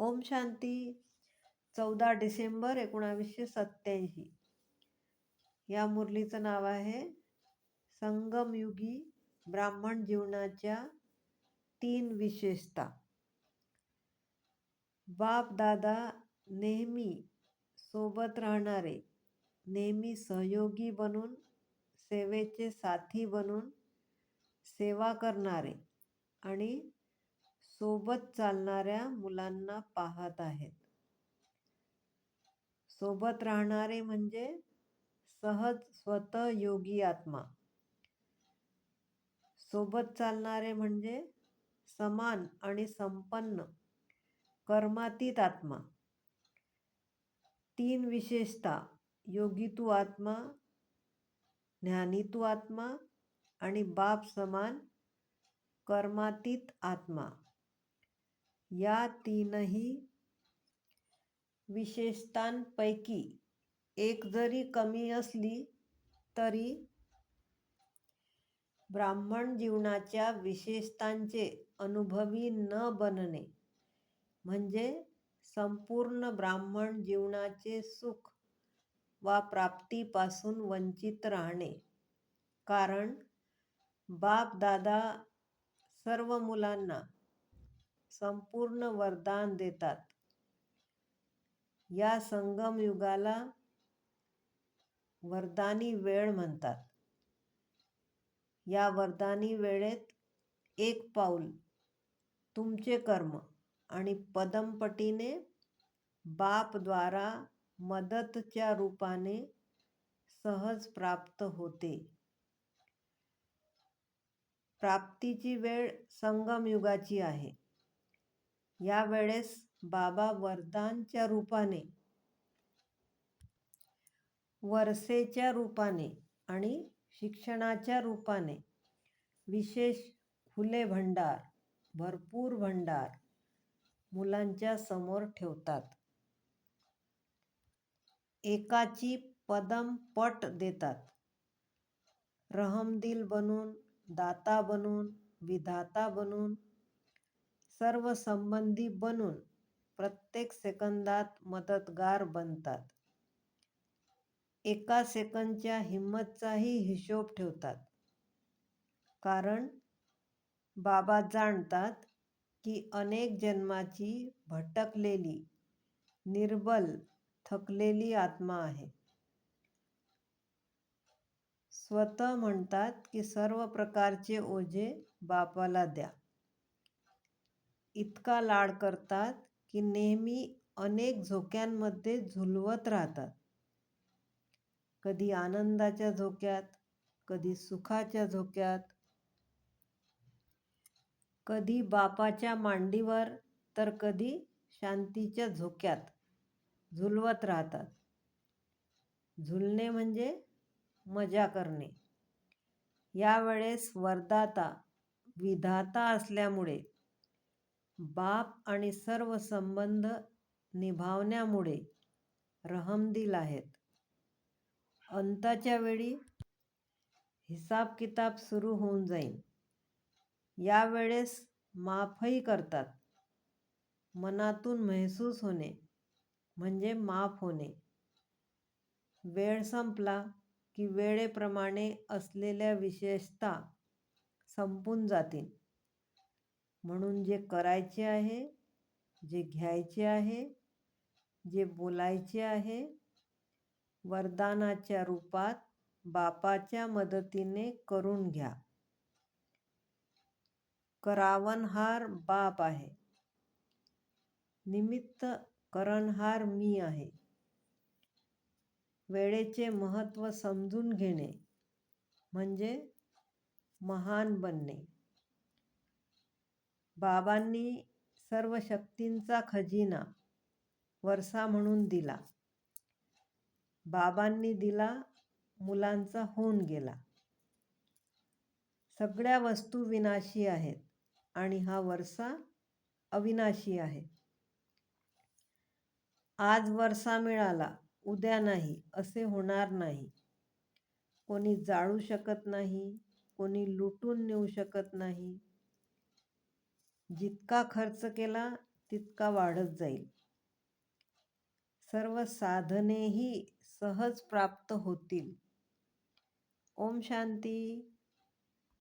ओम शांती चौदा डिसेंबर एकोणावीसशे सत्याऐंशी या मुरलीचं नाव आहे संगमयुगी ब्राह्मण जीवनाच्या तीन विशेषता. बाप दादा नेहमी सोबत राहणारे नेहमी सहयोगी बनून सेवेचे साथी बनून सेवा करणारे आणि सोबत चालणाऱ्या मुलांना पाहत आहेत. सोबत राहणारे म्हणजे सहज स्वतः योगी आत्मा. सोबत चालणारे म्हणजे समान आणि संपन्न कर्मातीत आत्मा. तीन विशेषता योगितू आत्मा ज्ञानीतू आत्मा आणि बाप समान कर्मातीत आत्मा. या तीनही विशेषतांपैकी एक जरी कमी असली तरी ब्राह्मण जीवनाच्या विशेषतांचे अनुभवी न बनणे म्हणजे संपूर्ण ब्राह्मण जीवनाचे सुख वा प्राप्तीपासून वंचित राहणे. कारण बाप दादा सर्व मुलांना संपूर्ण वरदान देतात. या संगम युगाला वरदानी वेळ म्हणतात. या वरदानी वेळेत एक पाऊल तुमचे कर्म आणि पदमपटीने बापद्वारा मदतच्या रूपाने सहज प्राप्त होते. प्राप्तीची वेळ संगम युगाची आहे. यावेळेस बाबा वरदानच्या रूपाने वरसेच्या रूपाने आणि शिक्षणाच्या रूपाने विशेष खुले भंडार भरपूर भंडार मुलांच्या समोर ठेवतात. एकाची पदम पट देतात. रहमदिल बनून दाता बनून विधाता बनून सर्व संबंधी बनून प्रत्येक सेकंदात मदतगार बनतात. एका सेकंदच्या हिंमतचाही हिशोब ठेवतात. कारण बाबा जाणतात की अनेक जन्माची भटकलेली निर्बल थकलेली आत्मा आहे. स्वतः म्हणतात की सर्व प्रकारचे ओझे बापाला द्या. इतका लाड करतात की नेहमी अनेक झोक्यांमध्ये झुलवत राहतात. कधी आनंदाच्या झोक्यात कधी सुखाच्या झोक्यात कधी बापाच्या मांडीवर तर कधी शांतीच्या झोक्यात झुलवत राहतात. झुलणे म्हणजे मजा करणे. यावेळेस वरदाता विधाता असल्यामुळे बाप आणि सर्व संबंध निभावण्यामुळे रहमदिल आहेत अंताच्या वेळी हिसाब किताब सुरू होऊन जाईल. यावेळेस माफही करतात. मनातून महसूस होणे म्हणजे माफ होणे. वेळ संपला की वेळेप्रमाणे असलेल्या विशेषता संपून जातील. म्हणून जे करायचे आहे जे घ्यायचे आहे जे बोलायचे आहे वरदानाच्या रूपात बापाच्या मदतीने करून घ्या. करावनहार बाप आहे. निमित्त करणहार मी आहे. वेळेचे महत्त्व समजून घेणे म्हणजे महान बनणे. बाबांनी सर्व शक्तींचा खजिना वरसा म्हणून दिला. बाबांनी दिला मुलांचा होऊन गेला. सगळ्या वस्तू विनाशी आहेत आणि हा वरसा अविनाशी आहे. आज वरसा मिळाला उद्या नाही असे होणार नाही. कोणी जाळू शकत नाही कोणी लुटून नेऊ शकत नाही. जितका खर्च केला तितका वाढत जाईल. सर्व साधनेही सहज प्राप्त होतील. ओम शांती.